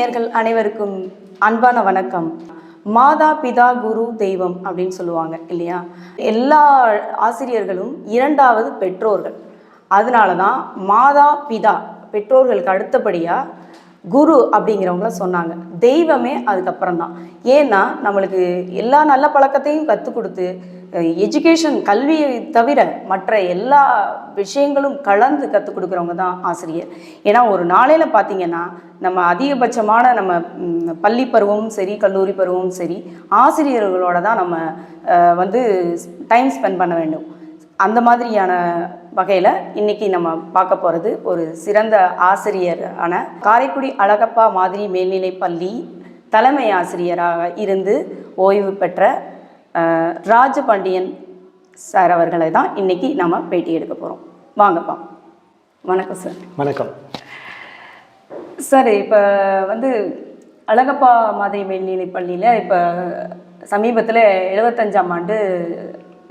நேயர்கள் அனைவருக்கும் அன்பான வணக்கம். மாதா பிதா குரு தெய்வம் அப்படின்னு சொல்லுவாங்க இல்லையா? எல்லா ஆசிரியர்களும் இரண்டாவது பெற்றோர்கள். அதனால தான் மாதா பிதா பெற்றோர்களுக்கு அடுத்தபடியாக குரு அப்படிங்கிறவங்கள சொன்னாங்க. தெய்வமே அதுக்கப்புறம் தான் ஏன்னா நம்மளுக்கு எல்லா நல்ல பழக்கத்தையும் கற்றுக் கொடுத்து எஜுகேஷன் கல்வியை தவிர மற்ற எல்லா விஷயங்களும் கலந்து கற்றுக் கொடுக்குறவங்க தான் ஆசிரியர். ஏன்னா ஒரு நாளையில் பார்த்தீங்கன்னா நம்ம அதிகபட்சமான நம்ம பள்ளி பருவமும் சரி கல்லூரி பருவமும் சரி ஆசிரியர்களோட தான் நம்ம வந்து டைம் ஸ்பெண்ட் பண்ண வேண்டும். அந்த மாதிரியான வகையில் இன்னைக்கு நம்ம பார்க்க போகிறது ஒரு சிறந்த ஆசிரியரான காரைக்குடி அழகப்பா மாதிரி மேல்நிலை பள்ளி தலைமை ஆசிரியராக இருந்து ஓய்வு பெற்ற ராஜபாண்டியன் சார் அவர்களை தான் இன்னைக்கு நம்ம பேட்டி எடுக்க போகிறோம் வாங்கப்பா. வணக்கம் சார். வணக்கம். சார் இப்போ வந்து அழகப்பா மாதிரி மேல்நிலைப் பள்ளியில் இப்போ சமீபத்தில் எழுபத்தஞ்சாம் ஆண்டு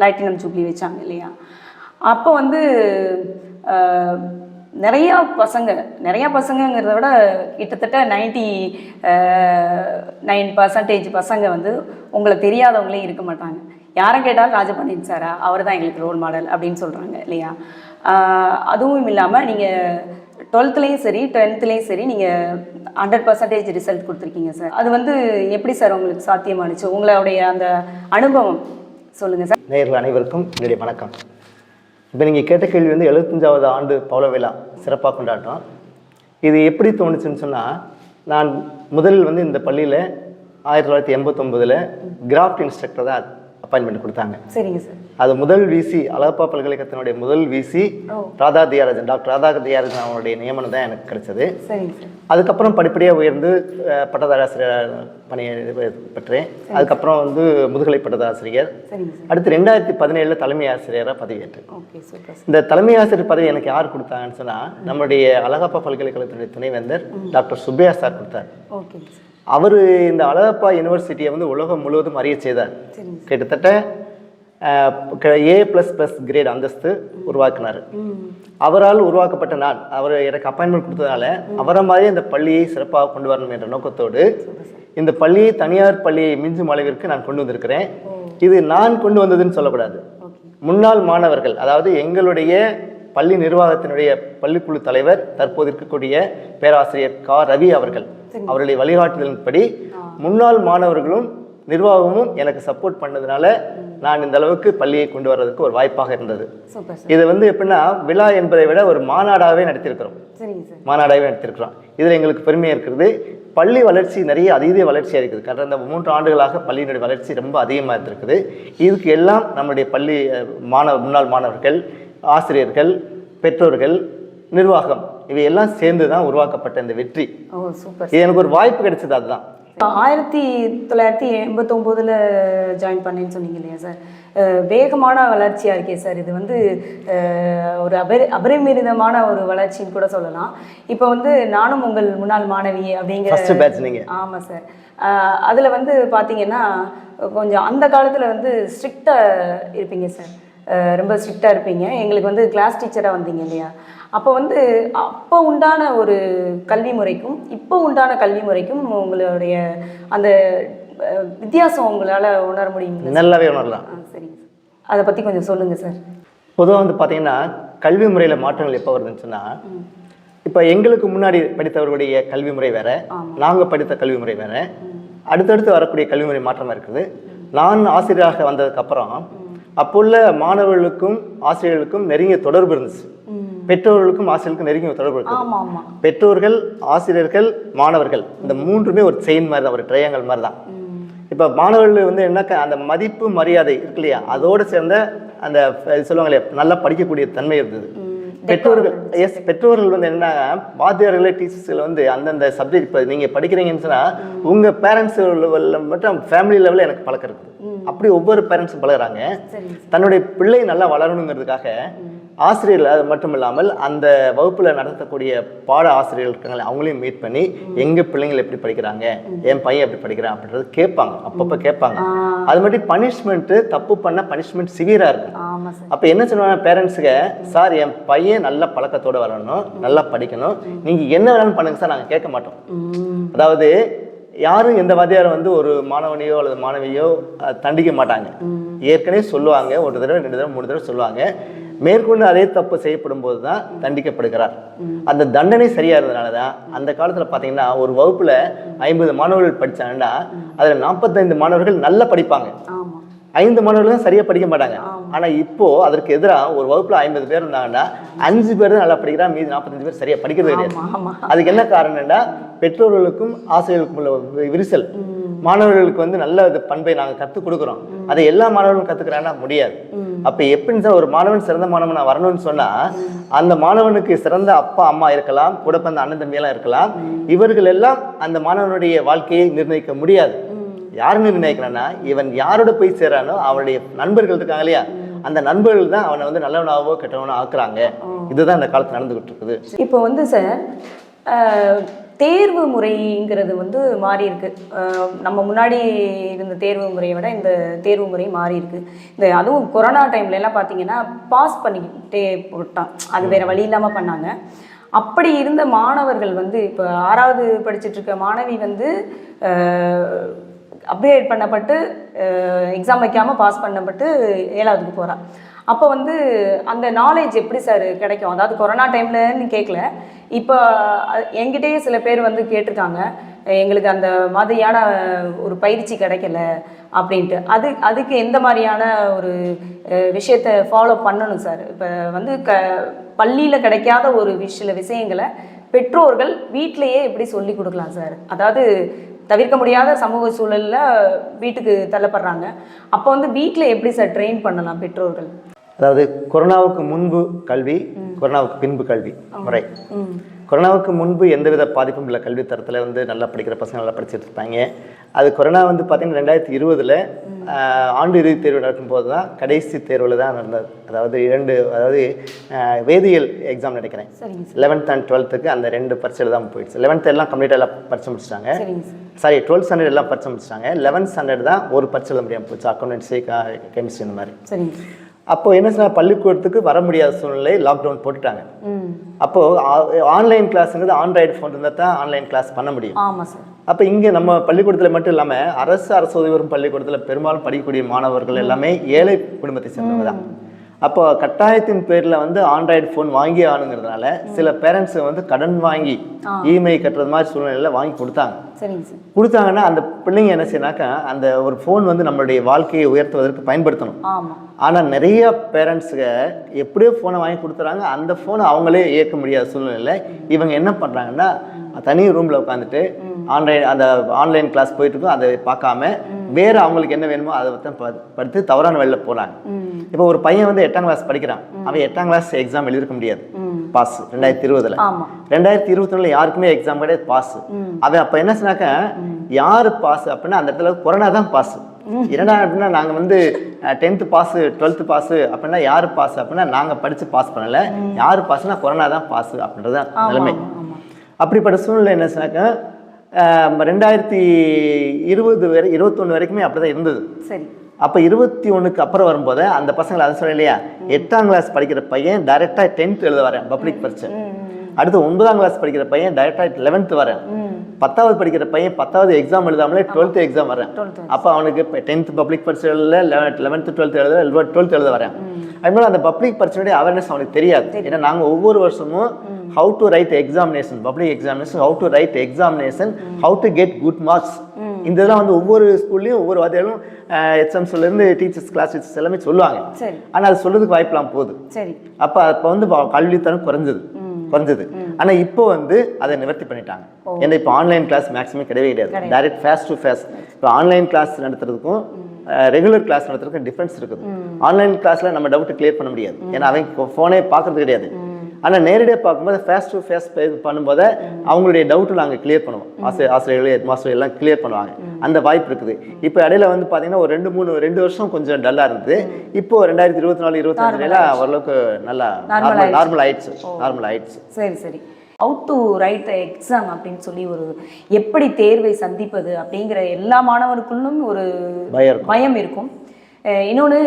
லைட்டினம் ஜூப்ளி வச்சாங்க இல்லையா? அப்போ வந்து நிறையா பசங்க நிறையா பசங்கங்கிறத விட கிட்டத்தட்ட நைன்டி நைன் பர்சன்டேஜ் பசங்க வந்து உங்களை தெரியாதவங்களே இருக்க மாட்டாங்க. யாரை கேட்டாலும் ராஜபாண்டியன் சாரா அவர் தான் எங்களுக்கு ரோல் மாடல் அப்படின்னு சொல்கிறாங்க இல்லையா? அதுவும் இல்லாமல் நீங்கள் டுவெல்த்துலேயும் சரி டென்த்துலேயும் சரி நீங்கள் ஹண்ட்ரட் பர்சன்டேஜ் ரிசல்ட் கொடுத்துருக்கீங்க சார் அது வந்து எப்படி சார் உங்களுக்கு சாத்தியமானுச்சு? உங்களுடைய அந்த அனுபவம் சொல்லுங்கள் சார் நேயர்கள் அனைவருக்கும் என்னுடைய வணக்கம். இப்போ நீங்கள் கேட்ட கேள்வி வந்து எழுபத்தஞ்சாவது ஆண்டு பவள விழா சிறப்பாக கொண்டாடுறோம். இது எப்படி தோணுச்சுன்னு சொன்னால் நான் முதலில் வந்து இந்த பள்ளியில் ஆயிரத்தி தொள்ளாயிரத்தி எண்பத்தொம்போதில் கிராஃப்ட் இன்ஸ்ட்ரக்டர் தான். அப்பாயின்மெண்ட் கொடுத்தாங்க. சரிங்க சார். அது முதல் விசி அழகப்பா பல்கலைக்கழகத்தினுடைய முதல் விசி ராதா தியாரஜன் டாக்டர் ராதா தியாரஜன் அவருடைய நியமனம் தான் எனக்கு கிடைச்சது. சரிங்க சார். அதுக்கப்புறம் படிப்படியாக உயர்ந்து பட்டதாராசிரியர் பணியை பெற்றேன். அதுக்கப்புறம் வந்து முதுகலை பட்டதாசிரியர் அடுத்து ரெண்டாயிரத்தி பதினேழில் தலைமை ஆசிரியராக பதவியேற்றேன். ஓகே இந்த தலைமை ஆசிரியர் பதவி எனக்கு யார் கொடுத்தாங்கன்னு சொன்னால் நம்மளுடைய அழகப்பா பல்கலைக்கழகத்தினுடைய துணைவேந்தர் டாக்டர் சுப்பையா சார் கொடுத்தார். சார். அவர் இந்த அழகப்பா யூனிவர்சிட்டியை வந்து உலகம் முழுவதும் அறிய செய்தார். கிட்டத்தட்ட ஏ ப்ளஸ் ப்ளஸ் கிரேட் அந்தஸ்து உருவாக்கினார். அவரால் உருவாக்கப்பட்ட நான் அவர் எனக்கு அப்பாயின்மெண்ட் கொடுத்ததால அவரை மாதிரியே இந்த பள்ளியை சிறப்பாக கொண்டு வரணும் என்ற நோக்கத்தோடு இந்த பள்ளியை தனியார் பள்ளியை மிஞ்சும் அளவிற்கு நான் கொண்டு வந்திருக்கிறேன். இது நான் கொண்டு வந்ததுன்னு சொல்லக்கூடாது. முன்னாள் மாணவர்கள் அதாவது எங்களுடைய பள்ளி நிர்வாகத்தினுடைய பள்ளிக்குழு தலைவர் தற்போது இருக்கக்கூடிய பேராசிரியர் கா. ரவி அவர்கள். அவருடைய வழிகாட்டுதலின்படி முன்னாள் மாணவர்களும் நிர்வாகமும் எனக்கு சப்போர்ட் பண்ணதுனால நான் இந்த அளவுக்கு பள்ளியை கொண்டு வர்றதுக்கு ஒரு வாய்ப்பாக இருந்தது. இது வந்து எப்படின்னா விழா என்பதை விட ஒரு மாநாடாகவே நடத்தியிருக்கிறோம். சார். மாநாடாகவே நடத்திருக்கிறோம் இதில் எங்களுக்கு பெருமையாக இருக்கிறது பள்ளி வளர்ச்சி நிறைய அதீத வளர்ச்சியாக இருக்குது. கடந்த மூன்று ஆண்டுகளாக பள்ளியினுடைய வளர்ச்சி ரொம்ப அதிகமாக இருந்திருக்குது. இதுக்கு எல்லாம் நம்முடைய பள்ளி மாணவ முன்னாள் மாணவர்கள் ஆசிரியர்கள் பெற்றோர்கள் நிர்வாகம் இவையெல்லாம் சேர்ந்து தான் உருவாக்கப்பட்ட இந்த வெற்றி. இது எனக்கு ஒரு வாய்ப்பு கிடைச்சது அதுதான். ஆயிரத்தி தொள்ளாயிரத்தி எண்பத்தொம்போதில் ஜாயின் பண்ணேன்னு சொன்னீங்க இல்லையா சார் வேகமான வளர்ச்சியாக இருக்கே சார் இது வந்து ஒரு அபரி அபரிமிதமான ஒரு வளர்ச்சின்னு கூட சொல்லலாம். இப்போ வந்து நானும் உங்கள் முன்னாள் மாணவி அப்படிங்கிற ஆமாம் சார் அதில் வந்து பார்த்தீங்கன்னா கொஞ்சம் அந்த காலத்தில் வந்து ஸ்ட்ரிக்டாக இருப்பீங்க சார் ரொம்ப ஸ்ட்ரிக்டாக இருப்பீங்க. எங்களுக்கு வந்து கிளாஸ் டீச்சராக வந்தீங்க இல்லையா? அப்போ வந்து அப்போ உண்டான ஒரு கல்வி முறைக்கும் இப்போ உண்டான கல்வி முறைக்கும் உங்களுடைய அந்த வித்தியாசம் உங்களால் உணர முடியுங்களா நல்லாவே உணரலாம். சரிங்க சார். அதை பற்றி கொஞ்சம் சொல்லுங்கள் சார். பொதுவாக வந்து பார்த்தீங்கன்னா கல்வி முறையில் மாற்றங்கள் எப்போ வருதுன்னு சொன்னால் இப்போ எங்களுக்கு முன்னாடி படித்தவர்களுடைய கல்வி முறை வேற நாங்கள் படித்த கல்வி முறை வேற அடுத்தடுத்து வரக்கூடிய கல்வி முறை மாற்றமாக இருக்குது. நான் ஆசிரியராக வந்ததுக்கப்புறம் அப்போ உள்ள மாணவர்களுக்கும் ஆசிரியர்களுக்கும் நெருங்கிய தொடர்பு இருந்துச்சு. பெற்றோர்களுக்கும் ஆசிரியர்களுக்கும் நெருங்கிய தொடர்பு ஆமாம். பெற்றோர்கள் ஆசிரியர்கள் மாணவர்கள் இந்த மூன்றுமே ஒரு செயின் மாதிரி தான் ஒரு ட்ரையாங்கல் மாதிரி தான் இப்போ மாணவர்கள் வந்து என்னக்கா அந்த மதிப்பு மரியாதை இருக்கு இல்லையா? அதோடு சேர்ந்த அந்த சொல்லுவாங்க இல்லையா? நல்லா படிக்கக்கூடிய தன்மை இருந்தது. பெற்றோர்கள் எஸ் பெற்றோர்கள் வந்து என்ன வாத்தியார்களே டீச்சர்ஸ்கள் வந்து அந்தந்த சப்ஜெக்ட் இப்போ நீங்கள் படிக்கிறீங்கன்னு சொன்னால் உங்கள் பேரண்ட்ஸ் லெவலில் மட்டும் ஃபேமிலி லெவலில் எனக்கு பழக்கம் இருக்குது. அப்படி ஒவ்வொரு பேரண்ட்ஸும் பழகுறாங்க. தன்னுடைய பிள்ளை நல்லா வளரணுங்கிறதுக்காக ஆசிரியர்கள் அது மட்டும் இல்லாமல் அந்த வகுப்புல நடத்தக்கூடிய பாட ஆசிரியர்கள் இருக்காங்களே அவங்களையும் மீட் பண்ணி எங்க பிள்ளைங்கள் எப்படி படிக்கிறாங்க என் பையன் எப்படி படிக்கிறான் அப்படின்றது கேட்பாங்க அப்பப்போ கேட்பாங்க. அது மட்டும் பனிஷ்மெண்ட் தப்பு பண்ண பனிஷ்மெண்ட் சிவியரா இருக்கு ஆமா சார். அப்போ என்ன சொல்லுவாங்க பேரண்ட்ஸுக்கு சார் என் பையன் நல்ல பழக்கத்தோட வரணும் நல்லா படிக்கணும். நீங்க என்ன வேணாலும் பண்ணுங்க சார் நாங்க கேட்க மாட்டோம். அதாவது யாரும் எந்த வாத்தியாரும் வந்து ஒரு மாணவனையோ அல்லது மாணவியோ தண்டிக்க மாட்டாங்க. ஏற்கனவே சொல்லுவாங்க ஒரு தடவை ரெண்டு தடவை மூணு தடவை சொல்லுவாங்க. மேற்கொண்டு அதே தப்பு செய்யப்படும் போது தான் தண்டிக்கப்படுகிறார். அந்த தண்டனை சரியா இருந்ததுனால தான் அந்த காலத்தில் பார்த்தீங்கன்னா ஒரு வகுப்பில் ஐம்பது மாணவர்கள் படித்தாங்கன்னா அதில் நாற்பத்தைந்து மாணவர்கள் நல்லா படிப்பாங்க. ஐந்து மாணவர்கள் தான் சரியா படிக்க மாட்டாங்க. ஆனா இப்போ அதற்கு எதிராக ஒரு வகுப்புல ஐம்பது பேர் இருந்தாங்கன்னா அஞ்சு பேர் தான் நல்லா படிக்கிறா மீதி நாற்பத்தஞ்சு பேர் சரியா படிக்கிறது கிடையாது. அதுக்கு என்ன காரணம்னா பெற்றோர்களுக்கும் ஆசிரியர்களுக்கும் உள்ள விரிசல். மாணவர்களுக்கு வந்து நல்ல பண்பை நாங்க கற்றுக் கொடுக்குறோம். அதை எல்லா மாணவர்களும் கத்துக்கிறாங்கன்னா முடியாது. அப்ப எப்படின்னு சார் ஒரு மாணவன் சிறந்த மாணவனா வரணும்னு சொன்னா அந்த மாணவனுக்கு சிறந்த அப்பா அம்மா இருக்கலாம் கூட பிறந்த அண்ணன் தம்பியெல்லாம் இருக்கலாம். இவர்கள் எல்லாம் அந்த மாணவனுடைய வாழ்க்கையை நிர்ணயிக்க முடியாது. யார் நிர்ணயிக்கிறான்னா இவன் யாரோட போய் சேர்றானோ அவனுடைய நண்பர்கள் இருக்காங்க இல்லையா? அந்த நண்பர்கள் தான் அவனை வந்து நல்லவனாவோ கெட்டவனோ ஆக்குறாங்க. இதுதான் இந்த காலத்துல நடந்துகிட்டு இருக்குது. இப்போ வந்து சார் தேர்வு முறைங்கிறது வந்து மாறி இருக்கு. நம்ம முன்னாடி இருந்த தேர்வு முறையை விட இந்த தேர்வு முறை மாறி இருக்கு. இந்த அதுவும் கொரோனா டைம்ல எல்லாம் பார்த்தீங்கன்னா பாஸ் பண்ணிக்கிட்டே போட்டான். அது வேற வழி இல்லாமல் பண்ணாங்க. அப்படி இருந்த மாணவர்கள் வந்து இப்போ ஆறாவது படிச்சுட்டு இருக்க மாணவி வந்து அப்கிரேட் பண்ணப்பட்டு எக்ஸாம் வைக்காமல் பாஸ் பண்ணப்பட்டு ஏழாவதுக்கு போகிறாள் அப்போ வந்து அந்த நாலேஜ் எப்படி சார் கிடைக்கும்? அதாவது கொரோனா டைம்லன்னு கேட்கல இப்போ அஹ், என்கிட்டயே சில பேர் வந்து கேட்டிருக்காங்க. எங்களுக்கு அந்த மாதிரியான ஒரு பயிற்சி கிடைக்கல அப்படின்ட்டு. அது அதுக்கு எந்த மாதிரியான ஒரு விஷயத்தை ஃபாலோ பண்ணணும் சார் இப்போ வந்து க பள்ளியில் கிடைக்காத ஒரு விஷ- சில விஷயங்களை பெற்றோர்கள் வீட்டிலேயே எப்படி சொல்லி கொடுக்கலாம் சார் அதாவது தவிர்க்க முடியாத சமூக சூழல்ல வீட்டுக்கு தள்ளப்படுறாங்க. அப்போ வந்து வீட்டில் எப்படி சார் ட்ரெயின் பண்ணலாம் பெற்றோர்கள்? அதாவது கொரோனாவுக்கு முன்பு கல்வி கொரோனாவுக்கு பின்பு கல்வி. முறை. கொரோனாவுக்கு முன்பு எந்தவித பாதிப்பும் இல்லை. கல்வி தரத்தில் வந்து நல்லா படிக்கிற பசங்க நல்லா படிச்சுட்டு இருப்பாங்க. அது கொரோனா வந்து பார்த்தீங்கன்னா ரெண்டாயிரத்தி இருபதுல ஆண்டு இறுதி தேர்வு நடக்கும்போது தான் கடைசி தேர்வில் தான் நடந்தது. அதாவது இரண்டு அதாவது வேதியியல் எக்ஸாம் நினைக்கிறேன். லெவன்த் அண்ட் டுவெல்த்துக்கு அந்த ரெண்டு பரீட்சையில் தான் போயிடுச்சு. லெவன்த் எல்லாம் கம்ப்ளீட்டாக எல்லாம் படிச்சு முடிச்சிட்டாங்க. சார். டுவெல்த் ஸ்டாண்டர்ட் எல்லாம் படிச்சு முடிச்சிட்டாங்க. லெவன்த் ஸ்டாண்டர்ட் தான் ஒரு பரீட்சை எழுத முடியாமல் போச்சு. அக்கௌண்டன்சி கெமிஸ்ட்ரி இந்த மாதிரி. அப்போ என்ன சொன்னா பள்ளிக்கூடத்துக்கு வர முடியாத சூழ்நிலை லாக்டவுன் போட்டுட்டாங்க. அப்போ ஆன்லைன் கிளாஸுங்கிறது ஆண்ட்ராய்டு ஃபோன் இருந்தால் தான் ஆன்லைன் கிளாஸ் பண்ண முடியும். ஆமாம் சார் அப்போ இங்கே நம்ம பள்ளிக்கூடத்தில் மட்டும் இல்லாமல் அரசு அரசு உதவி பெறும் பள்ளிக்கூடத்தில் பெரும்பாலும் படிக்கக்கூடிய மாணவர்கள் எல்லாமே ஏழை குடும்பத்தை சேர்ந்தவங்க தான். அப்போ கட்டாயத்தின் பேரில் வந்து ஆண்ட்ராய்டு ஃபோன் வாங்கி ஆனுங்கிறதுனால சில பேரண்ட்ஸ் வந்து கடன் வாங்கி இஎம்ஐ கட்டுறது மாதிரி சூழ்நிலையில் வாங்கி கொடுத்தாங்க. கொடுத்தாங்கன்னா அந்த பிள்ளைங்க என்ன செய்யணாக்கா அந்த ஒரு ஃபோன் வந்து நம்மளுடைய வாழ்க்கையை உயர்த்துவதற்கு பயன்படுத்தணும். ஆனால் நிறைய பேரண்ட்ஸுங்க எப்படியோ ஃபோனை வாங்கி கொடுத்துறாங்க அந்த ஃபோனை அவங்களே இயக்க முடியாத சூழ்நிலையில் இவங்க என்ன பண்ணுறாங்கன்னா தனி ரூமில் உட்காந்துட்டு ஆன்லைன் அந்த ஆன்லைன் கிளாஸ் போயிட்டு இருக்கும் அதை பார்க்காம வேற அவங்களுக்கு என்ன வேணுமோ அதை பற்றி படித்து தவறான வழியில் போகிறாங்க இப்போ ஒரு பையன் வந்து எட்டாம் கிளாஸ் படிக்கிறான். அவன் எட்டாம் கிளாஸ் எக்ஸாம் எழுதிருக்க முடியாது. பாஸ் ரெண்டாயிரத்தி இருபதுல. ரெண்டாயிரத்தி இருபத்தி யாருக்குமே எக்ஸாம் கிடையாது பாஸ் அவன் அப்ப என்ன சொன்னாக்க யாரு பாஸ் அப்படின்னா அந்த இடத்துல கொரோனா தான் பாஸ் என்னடா அப்படின்னா நாங்க வந்து டென்த்து பாஸ் டுவெல்த்து பாஸ் அப்படின்னா யாரு பாஸ் அப்படின்னா நாங்க படிச்சு பாஸ் பண்ணல. யாரு பாஸ்னா கொரோனா தான் பாஸ் அப்படின்றது தான் நிலைமை. அப்படிப்பட்ட சூழ்நிலை என்ன சொன்னாக்க ரெண்டாயிரத்தி இருபது வரை இருபத்தொன்று வரைக்குமே அப்படிதான் இருந்தது. சரி. அப்போ இருபத்தி ஒண்ணுக்கு அப்புறம் வரும்போது அந்த பசங்களை அதை சொன்னேன் இல்லையா எட்டாம் கிளாஸ் படிக்கிற பையன் டைரெக்டாக டென்த் எழுத வரேன் பப்ளிக் பரீட்சை அடுத்து ஒன்பதாம் கிளாஸ் படிக்கிற பையன் டைரெக்டாக லெவன்த் வரேன். பத்தாவது படிக்கிற பையன் பத்தாவது எக்ஸாம் எழுதாமலே டுவெல்த் எக்ஸாம் வரேன். அப்போ அவனுக்கு டென்த் பப்ளிக் பரீட்சை எழுத லெவன்த் லெவன்த்து டுவெல்த் எழுத டுவெல்த் எழுத வரேன். அதுமாதிரி அந்த பப்ளிக் பரீட்சையுடைய அவேர்னஸ் அவனுக்கு தெரியாது. ஏன்னா நாங்கள் ஒவ்வொரு வருஷமும் how to write examination public examination how to write examination how to get good marks இந்த இதெல்லாம் வந்து ஒவ்வொரு ஸ்கூல்லையும் ஒவ்வொரு வாத்தியாரும் ஹெச்எம்ஸ்லேருந்து டீச்சர்ஸ் கிளாஸ் டீச்சர்ஸ் எல்லாமே சொல்லுவாங்க. ஆனால் அது சொல்றதுக்கு வாய்ப்பெல்லாம் போகுது. சரி. அப்போ அப்போ வந்து கல்வித்தரம் குறைஞ்சது. குறைஞ்சது ஆனா இப்போ வந்து அதை நிவர்த்தி பண்ணிட்டாங்க. ஏன்னா இப்போ ஆன்லைன் கிளாஸ் மேக்ஸிமம் கிடையவே கிடையாது. டைரக்ட் ஃபேஸ் டு ஃபேஸ் இப்போ ஆன்லைன் கிளாஸ் நடத்துறதுக்கும் ரெகுலர் கிளாஸ் நடத்துறதுக்கும் டிஃப்ரென்ஸ் இருக்குது. ஆன்லைன் கிளாஸ்ல நம்ம டவுட் கிளியர் பண்ண முடியாது. ஏன்னா அவன் ஃபோனே பார்க்கறது கிடையாது. ஆனால் நேரடியாக பார்க்கும்போது ஃபேஸ் டு ஃபேஸ் பண்ணும்போது அவங்களுடைய டவுட்டு நாங்கள் கிளியர் பண்ணுவோம். ஆசிரியர் ஆசிரியர்கள் ஹெட் மாஸ்டர் எல்லாம் கிளியர் பண்ணுவாங்க. அந்த வாய்ப்பு இருக்குது. இப்போ இடையில வந்து பார்த்தீங்கன்னா ஒரு ரெண்டு மூணு ரெண்டு வருஷம் கொஞ்சம் டல்லாக இருந்தது. இப்போ ரெண்டாயிரத்தி இருபத்தி நாலு இருபத்தஞ்சுலாம் ஓரளவுக்கு நல்லா நார்மல் நார்மல் ஆயிடுச்சு. நார்மல் ஆயிடுச்சு. சரி சரி. அவுட் டு ரைட் எக்ஸாம் அப்படின்னு சொல்லி ஒரு எப்படி தேர்வை சந்திப்பது அப்படிங்கிற எல்லா மாணவருக்குள்ளும் ஒரு பயம் இருக்கும். பயம் இருக்கும். இன்னொன்று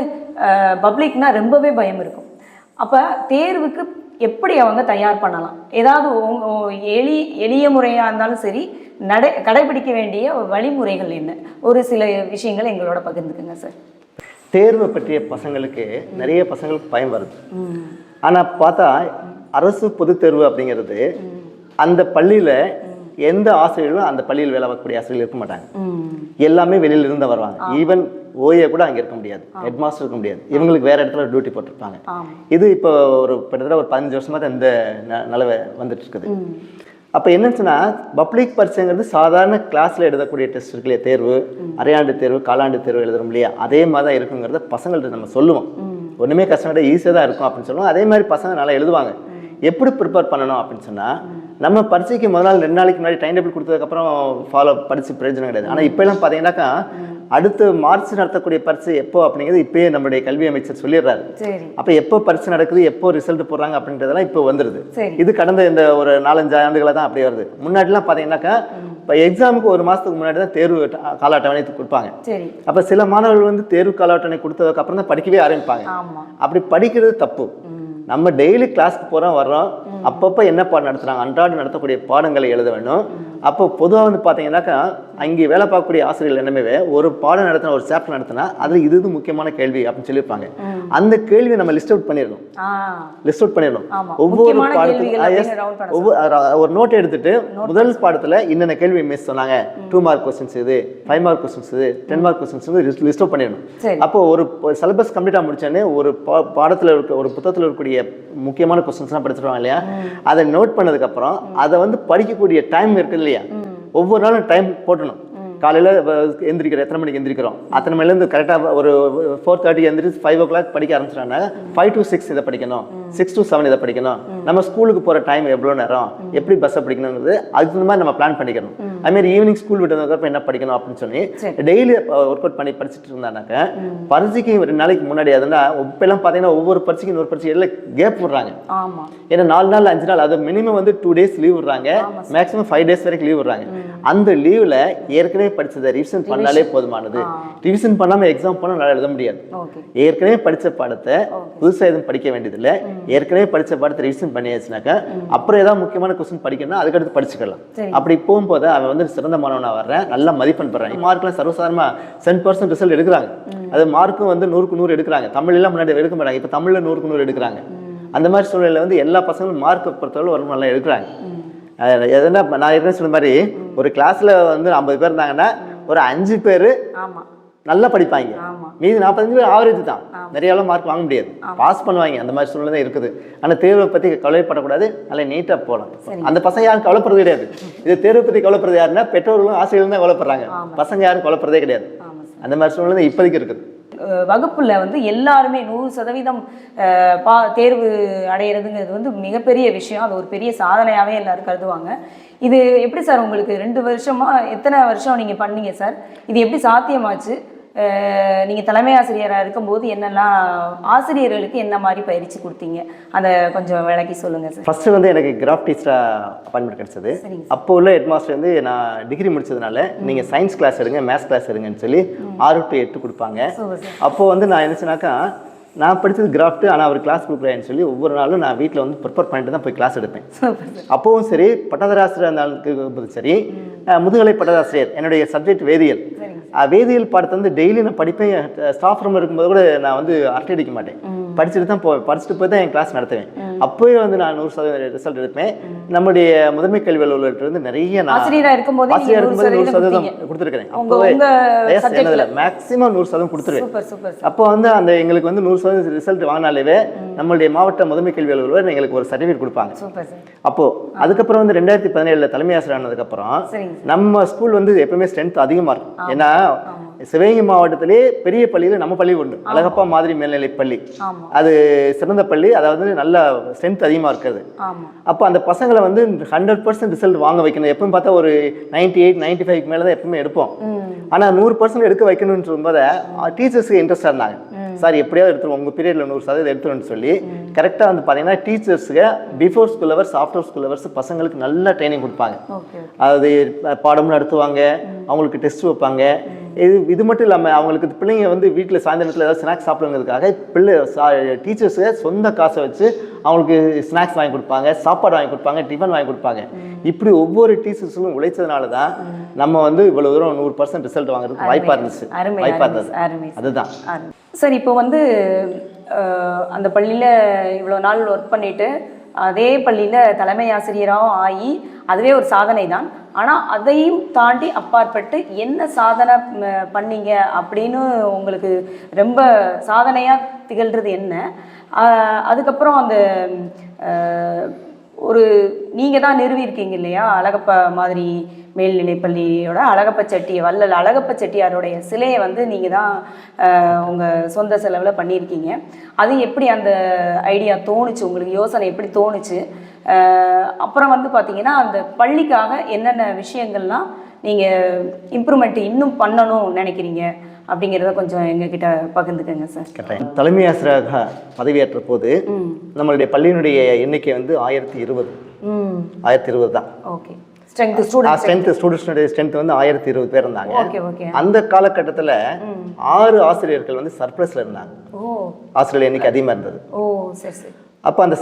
பப்ளிக்னா ரொம்பவே பயம் இருக்கும். அப்போ தேர்வுக்கு எப்படி அவங்க தயார் பண்ணலாம்? ஏதாவது எளி எளிய முறையாக இருந்தாலும் சரி நடை கடைபிடிக்க வேண்டிய வழிமுறைகள் என்ன? ஒரு சில விஷயங்கள் எங்களோட பகிர்ந்துக்குங்க சார். தேர்வை பற்றிய பசங்களுக்கு நிறைய பசங்களுக்கு பயம் வருது. ஆனால் பார்த்தா அரசு பொதுத் தேர்வு அப்படிங்கிறது அந்த பள்ளியில் எந்த ஆசிரியர்களும் அந்த பள்ளியில் வேலை பார்க்கக்கூடிய ஆசிரியர்கள் இருக்க மாட்டாங்க. எல்லாமே வெளியில இருந்து வருவாங்க. ஈவன் ஓஏ கூட அங்கே இருக்க முடியாது. ஹெட் மாஸ்டர் இருக்க முடியாது. இவங்களுக்கு வேற இடத்துல டியூட்டி போட்டிருப்பாங்க. இது இப்போ ஒரு கிட்டத்தட்ட ஒரு பதினஞ்சு வருஷமா தான் இந்த ந- நிலவை வந்துட்டு இருக்குது. அப்போ என்னச்சுன்னா பப்ளிக் பரீட்சைங்கிறது சாதாரண கிளாஸ்ல எழுதக்கூடிய டெஸ்ட் இருக்கு இல்லையா தேர்வு அரையாண்டு தேர்வு காலாண்டு தேர்வு எழுதுறோம் இல்லையா? அதே மாதிரி தான் இருக்குங்கிறத பசங்கள்ட்ட நம்ம சொல்லுவோம். ஒன்றுமே கஷ்டம் ஈஸியாக தான் இருக்கும் அப்படின்னு சொல்லுவோம். அதே மாதிரி பசங்க நல்லா எழுதுவாங்க. எப்படி ப்ரிப்பேர் பண்ணணும் அப்படின்னு சொன்னால் நம்ம பரீட்சைக்கு முதல் நாள் ரெண்டு நாளைக்கு முன்னாடி டைம் டேபிள் கொடுத்ததுக்கப்புறம் ஃபாலோ படிச்சு பிரயோஜனம் கிடையாது. ஆனால் இப்போலாம் பார்த்தீங்கன்னாக்கா அடுத்து மார்ச் நடத்தக்கூடிய பரீட்சை எப்போ அப்படிங்கிறது இப்பயே நம்மளுடைய கல்வி அமைச்சர் சொல்லிடுறாரு. அப்போ எப்போ பரீட்சை நடக்குது எப்போ ரிசல்ட் போடுறாங்க அப்படின்றதெல்லாம் இப்போ வந்துடுது இது கடந்த இந்த ஒரு நாலஞ்சு ஆண்டுகளாக தான் அப்படி வருது. முன்னாடிலாம் பார்த்தீங்கன்னாக்கா இப்போ எக்ஸாமுக்கு ஒரு மாதத்துக்கு முன்னாடி தான் தேர்வு கால அட்டவணை கொடுப்பாங்க. அப்போ சில மாணவர்கள் வந்து தேர்வு கால அட்டவணை கொடுத்ததுக்கு அப்புறம் தான் படிக்கவே ஆரம்பிப்பாங்க. அப்படி படிக்கிறது தப்பு. நம்ம டெய்லி கிளாஸ்க்கு போகிறோம் வர்றோம். அப்பப்போ என்ன பாடம் நடத்துகிறாங்க அன்றாடம் நடத்தக்கூடிய பாடங்களை எழுத வேணும். அப்போ பொதுவாக வந்து பார்த்தீங்கன்னாக்கா அங்கே வேலை பார்க்கக்கூடிய ஆசிரியர்கள் என்னமே ஒரு பாடம் நடத்தினா ஒரு சாப்டர் நடத்தினா அதில் இது இது முக்கியமான கேள்வி அப்படின்னு சொல்லியிருப்பாங்க. அந்த கேள்வியை நம்ம லிஸ்ட் அவுட் பண்ணிடணும். லிஸ்ட் அவுட் பண்ணிடணும். ஒவ்வொரு பாடத்துக்கும் ஒரு நோட் எடுத்துட்டு முதல் பாடத்துல இன்னென்ன கேள்வி மிஸ் சொன்னாங்க? டூ மார்க் கொஸ்டின்ஸ் இது ஃபைவ் மார்க் கொஸ்டின்ஸ் இது ten mark questions list out பண்ணிடணும். அப்போ ஒரு சிலபஸ் கம்ப்ளீட்டாக முடிச்சோன்னே ஒரு பாடத்துல இருக்க ஒரு புத்தகத்துல இருக்கக்கூடிய முக்கியமான கொஸ்டின்ஸ்லாம் படிச்சிருவாங்க இல்லையா? அதை நோட் பண்ணதுக்கப்புறம் அதை வந்து படிக்கக்கூடிய டைம் இருக்கு இல்லையா ஒவ்வொரு நாளும் டைம் போட்டணும் காலையில் எந்திரிக்கிறோம். எத்தனை மணிக்கு எந்திரிக்கிறோம்? அத்தனை மணிலேருந்து கரெக்டாக ஒரு ஃபோர் தேர்ட்டி எந்திரிச்சு ஃபைவ் ஓ கிளாக் படிக்க ஆரம்பிச்சிட்டாங்கன்னா ஃபைவ் டு சிக்ஸ் இதை படிக்கணும். சிக்ஸ் டு செவன் இதை படிக்கணும். நம்ம ஸ்கூலுக்கு போகிற டைம் எவ்வளோ நேரம்? எப்படி பஸ்ஸை படிக்கணுங்கிறது அதுக்கு மாதிரி நம்ம பிளான் பண்ணிக்கணும். அதுமாதிரி ஈவினிங் ஸ்கூல் விட்டதுக்கப்புறம் என்ன படிக்கணும் அப்படின்னு சொல்லி. டெய்லி ஒர்க் அவுட் பண்ணி படிச்சுட்டு இருந்தானாக்க பரீட்சைக்கு ரெண்டு நாளைக்கு முன்னாடி அதுனா இப்பெல்லாம் பார்த்தீங்கன்னா ஒவ்வொரு பரீட்சைக்கு இன்னொரு பரீட்சை எல்லாம் கேப் விடுறாங்க. ஏன்னா நாலு நாள் அஞ்சு நாள் அது மினிமம் வந்து டூ டேஸ் லீவ் விடுறாங்க. மேக்ஸிமம் ஃபைவ் டேஸ் வரைக்கும் லீவ் விடுறாங்க. அந்த லீவ்ல ஏற்கனவே படிச்சதை ரிவிஷன் பண்ணாலே போதுமானது. ரிவிஷன் பண்ணாம எக்ஸாம் பண்ண நல்லா எழுத முடியாது. ஏற்கனவே படிச்ச பாடத்தை புதுசா எதுவும் படிக்க வேண்டியதில்லை. ஏற்கனவே படிச்ச பாடத்தை ரிவிஷன் பண்ணியாச்சுனாக்கா அப்புறம் ஏதாவது முக்கியமான கொஸ்டின் படிக்கணும்னா அதுக்கடுத்து படிச்சுக்கலாம். அப்படி போகும்போது அவன் வந்து சிறந்த மாணவனா வர்றேன் நல்ல மதிப்பெண் பெறான் மார்க்லாம் சர்வசாதாரணமா சென்ட் பர்சன்ட் ரிசல்ட் எடுக்கிறாங்க. அது மார்க்கும் வந்து நூறுக்கு நூறு எடுக்கிறாங்க. தமிழ் எல்லாம் முன்னாடி எடுக்க மாட்டாங்க. இப்போ தமிழ்ல நூறுக்கு நூறு எடுக்கிறாங்க. அந்த மாதிரி சூழ்நிலையில வந்து எல்லா பசங்களும் மார்க் பொறுத்தவரை ஒரு நல்லா எடுக்கிறாங்க. எதுனா நான் ஏற்கனவே சொன்ன மாதிரி ஒரு கிளாஸ்ல வந்து ஐம்பது பேர் இருந்தாங்கன்னா ஒரு அஞ்சு பேர் நல்லா படிப்பாங்க. மீதி நாற்பத்தஞ்சு பேர் ஆவரேஜ் தான். நிறைய எல்லாம் மார்க் வாங்க முடியாது. பாஸ் பண்ணுவாங்க. அந்த மாதிரி சூழ்நிலை தான் இருக்குது. ஆனால் தேர்வை பற்றி கவலைப்படக்கூடாது. நல்லா நீட்டாக போகலாம். அந்த பசங்க யாரும் கவலைப்படுறது கிடையாது. இது தேர்வை பற்றி கவலைப்படுறது யாருன்னா பெற்றோர்களும் ஆசிரியர்களும் தான் கவலைப்படுறாங்க. பசங்க யாரும் கவலைப்படுறதே கிடையாது. அந்த மாதிரி சூழ்நிலை தான் இப்போதைக்கு இருக்குது. வகுப்பில் வந்து எல்லாருமே நூறு சதவீதம் பா தேர்வு அடையிறதுங்கிறது வந்து மிகப்பெரிய விஷயம். அது ஒரு பெரிய சாதனையாகவே எல்லாரும் கருதுவாங்க. இது எப்படி சார் உங்களுக்கு ரெண்டு வருஷமா எத்தனை வருஷம் நீங்கள் பண்ணீங்க சார்? இது எப்படி சாத்தியமாச்சு? அஹ், நீங்க தலைமை ஆசிரியரா இருக்கும்போது என்னெல்லாம் ஆசிரியர்களுக்கு என்ன மாதிரி பயிற்சி கொடுத்தீங்க? அதை கொஞ்சம் விளக்கி சொல்லுங்க சார் ஃபர்ஸ்ட் வந்து எனக்கு கிராஃப்ட் டீச்சராக அப்பாயின்மெண்ட் கிடைச்சது. அப்போ உள்ள ஹெட் மாஸ்டர் வந்து நான் டிகிரி முடிச்சதுனால நீங்கள் சயின்ஸ் கிளாஸ் எடுங்க மேத்ஸ் கிளாஸ் எடுங்கன்னு சொல்லி ஆறு டு எட்டு கொடுப்பாங்க. சூப்பர் சார் அப்போ வந்து நான் என்ன சொன்னாக்கா நான் படிச்சது கிராஃப்ட் ஆனால் அவர் கிளாஸ் கொடுக்குறேன்னு சொல்லி ஒவ்வொரு நாளும் நான் வீட்டில் வந்து ப்ரிப்பேர் பண்ணிட்டு தான் போய் கிளாஸ் எடுப்பேன். அப்போவும் சரி பட்டதாராசிரியர் இருந்தாலும் சரி முதுகலை பட்டதாசிரியர் என்னுடைய சப்ஜெக்ட் வேதியியல். வேதியியல் பாடத்தை வந்து டெய்லி நான் படிப்பேன். ஸ்டாஃப் ரூமில் இருக்கும்போது கூட நான் வந்து அரட்டை அடிக்க மாட்டேன். படிச்சுட்டு தான் போவேன் படிச்சுட்டு போய் தான் என் கிளாஸ் நடத்துவேன். அப்போவே வந்து நான் நூறு சதவீதம் ரிசல்ட் எடுப்பேன். நம்முடைய முதன்மை கல்வி அலுவலர்கிட்ட இருந்து நிறைய நான் ஆசிரியரா இருக்கும்போதே ஆசிரியர் நூறு இருக்கும்போது நூறு சதவீதம் கொடுத்துருக்கேன். அப்போவே உங்க எஸ் subjectல. என்னதுல மேக்ஸிமம் நூறு சதவீதம் கொடுத்துருவேன். அப்போ வந்து அந்த எங்களுக்கு வந்து நூறு சதவீதம் ரிசல்ட் வாங்கினாலே நம்மளுடைய மாவட்ட முதன்மை கல்வி அலுவலர் எங்களுக்கு ஒரு சர்டிஃபிகேட் கொடுப்பாங்க. அப்போ அதுக்கப்புறம் வந்து ரெண்டாயிரத்தி பதினேழுல தலைமை ஆசிரியர் ஆனதுக்கப்புறம் நம்ம ஸ்கூல் வந்து எப்பவுமே ஸ்ட்ரென்த் அதிகமாக இருக்கும். ஏன்னா சிவகங்கை மாவட்டத்திலே பெரிய பள்ளியில் நம்ம பள்ளி உண்டு. அழகப்பா மாதிரி மேல்நிலை பள்ளி. அது சிறந்த பள்ளி. அதாவது நல்ல ஸ்ட்ரென்த் அதிகமாக இருக்கிறது. அப்போ அந்த பசங்களை வந்து ஹண்ட்ரட் பர்சன்ட் ரிசல்ட் வாங்க வைக்கணும். எப்பவும் பார்த்தா ஒரு நைன்டி எயிட் நைன்டி ஃபைவ் மேலே தான் எப்பவுமே எடுப்போம். ஆனால் நூறு பர்சன்ட் எடுக்க வைக்கணும்னு சொல்லும்போது டீச்சர்ஸ்க்கு இன்ட்ரெஸ்டாக இருந்தாங்க. சார் எப்படியாவது எடுத்துருவோம். உங்கள் பீரியடில் நூறு சதவீதம் எடுத்துருன்னு சொல்லி. கரெக்டாக வந்து பார்த்தீங்கன்னா டீச்சர்ஸுக்கு before school hours after school hours பசங்களுக்கு நல்ல ட்ரைனிங் கொடுப்பாங்க. அதாவது ப- பாடம் நடத்துவாங்க. அவங்களுக்கு டெஸ்ட் வைப்பாங்க. இது இது மட்டும் இல்லாமல் அவங்களுக்கு பிள்ளைங்க வந்து வீட்டில் சாயந்தரத்தில் ஏதாவது ஸ்நாக்ஸ் சாப்பிடுங்கிறதுக்காக பிள்ளை டீச்சர்ஸு சொந்த காசை வச்சு அவங்களுக்கு ஸ்நாக்ஸ் வாங்கி கொடுப்பாங்க சாப்பாடு வாங்கி கொடுப்பாங்க டிஃபன் வாங்கி கொடுப்பாங்க. இப்படி ஒவ்வொரு டீச்சர்ஸும் உழைச்சதுனால தான் நம்ம வந்து இவ்வளோ தூரம் நூறு பர்சன்ட் ரிசல்ட் வாங்குறதுக்கு வாய்ப்பாக இருந்துச்சு. வாய்ப்பாக இருந்தது. அதுதான். சார் இப்போ வந்து அந்த பள்ளியில் இவ்வளோ நாள் ஒர்க் பண்ணிட்டு அதே பள்ளியில் தலைமை ஆசிரியராகவும் ஆகி அதுவே ஒரு சாதனை தான். ஆனால் அதையும் தாண்டி அப்பாற்பட்டு என்ன சாதனை பண்ணீங்க அப்படின்னு உங்களுக்கு ரொம்ப சாதனையாக திகழ்கிறது என்ன? அதுக்கப்புறம் அந்த ஒரு நீங்கள் தான் நிறுவியிருக்கீங்க இல்லையா? அழகப்பா மாதிரி மேல்நிலைப்பள்ளியோட அழகப்ப செட்டி வள்ளல் அழகப்ப செட்டியாருடைய சிலையை வந்து நீங்கள் தான் உங்கள் சொந்த செலவில் பண்ணியிருக்கீங்க. அது எப்படி அந்த ஐடியா தோணுச்சு? உங்களுக்கு யோசனை எப்படி தோணுச்சு? அப்புறம் வந்து பார்த்தீங்கன்னா அந்த பள்ளிக்காக என்னென்ன விஷயங்கள்லாம் நீங்கள் இம்ப்ரூவ்மெண்ட் இன்னும் பண்ணணும்னு நினைக்கிறீங்க? அப்படிங்கிறத கொஞ்சம் எங்ககிட்ட பகிர்ந்துக்கங்க சார். தலைமை ஆசிரியராக பதவியேற்ற போது நம்மளுடைய பள்ளியினுடைய எண்ணிக்கை வந்து ஆயிரத்தி இருபது. ஆயிரத்தி இருபது தான். ஓகே. ஸ்ட்ரென்த் ஸ்டூடெண்ட் ஸ்டூடெண்ட்ஸுடைய ஸ்ட்ரென்த் வந்து ஆயிரத்தி இருபது பேர் இருந்தாங்க. Okay okay. அந்த காலகட்டத்தில் ஆறு ஆசிரியர்கள் வந்து சர்ப்ளஸ்ல இருந்தாங்க. ஓ. ஆசிரியர் எண்ணிக்கை அதிகமாக இருந்தது. ஓ சரி சரி. அப்போ அந்த